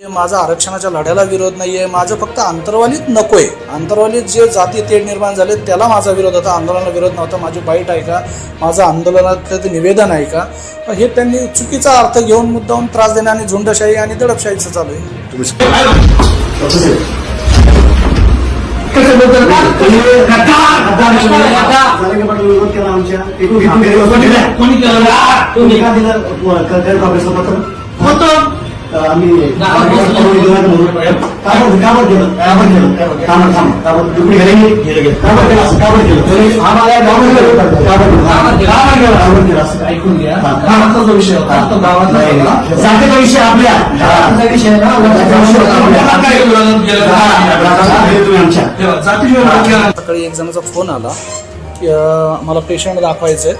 माझा आरक्षणाच्या लढ्याला विरोध नाहीये माझं फक्त आंतरवालीत नकोय. आंतरवालीत जे जाती तेढ निर्माण झाले त्याला माझा विरोध होता आंदोलनाला विरोध नव्हता माझी बाईट आहे का? माझं आंदोलनात ते निवेदन आहे का? हे त्यांनी चुकीचा अर्थ घेऊन मुद्दाहून त्रास देणे आणि झुंडशाही आणि दडपशाहीचं चालू आहे. तुम्ही आम्ही गेलं थांब घरी असं आम्हाला असं ऐकून घ्या हा. जो विषय होता तो गावातला. जातीचा विषय आपल्या जातीचा विषय? हा, हे तुम्ही आमच्या. सकाळी एक जणाचा फोन आला मला पेशंट दाखवायचं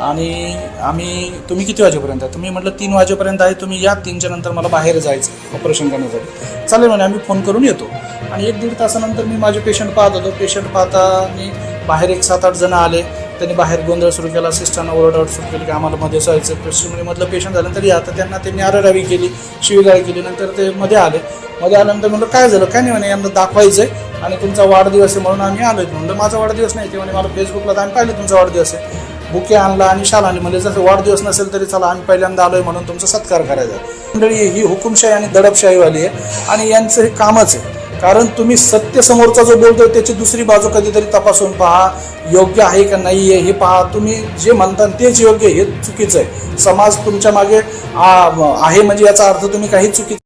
आणि आम्ही तुम्ही किती वाजेपर्यंत? आहे तुम्ही म्हटलं तीन वाजेपर्यंत आहे तुम्ही या तीनच्या नंतर मला बाहेर जायचं ऑपरेशन करण्यासाठी. चालेल म्हणे आम्ही फोन करून येतो. आणि एक दीड तासानंतर मी माझे पेशंट पाहत होतो. पेशंट पाहता मी बाहेर एक सात आठ जण आले. त्यांनी बाहेर गोंधळ सुरू केला सिस्टरनं ओरडाओरड सुरू केली की आम्हाला मध्ये जायचं पेशंटमधलं पेशंट झालं तरी आता त्यांना त्यांनी आरडावी केली शिवीगाळी केली नंतर ते मध्ये आले. मध्ये आल्यानंतर म्हणलं काय झालं? काय नाही म्हणे यांना दाखवायचं आहे आणि तुमचा वाढदिवस आहे म्हणून आम्ही आलोय. म्हणलं माझा वाढदिवस नाही. ते म्हणे मला फेसबुकला आम्ही पाहिलं तुमचा वाढदिवस आहे. बुके आणला आणि शाल आणली. म्हणजे जसं वाढदिवस नसेल तरी चला आम्ही पहिल्यांदा आलोय म्हणून तुमचा सत्कार करायचा. आहे. मंडळी ही हुकुमशाही आणि दडपशाहीवाली आहे आणि यांचं हे कामच आहे. कारण तुम्ही सत्य समोरचा जो बोलतोय त्याची दुसरी बाजू कधीतरी तपासून पहा योग्य आहे का नाही आहे हे पहा. तुम्ही जे म्हणता तेच योग्य आहे, हे चुकीचं आहे. समाज तुमच्या मागे आहे म्हणजे याचा अर्थ तुम्ही काही चुकीचं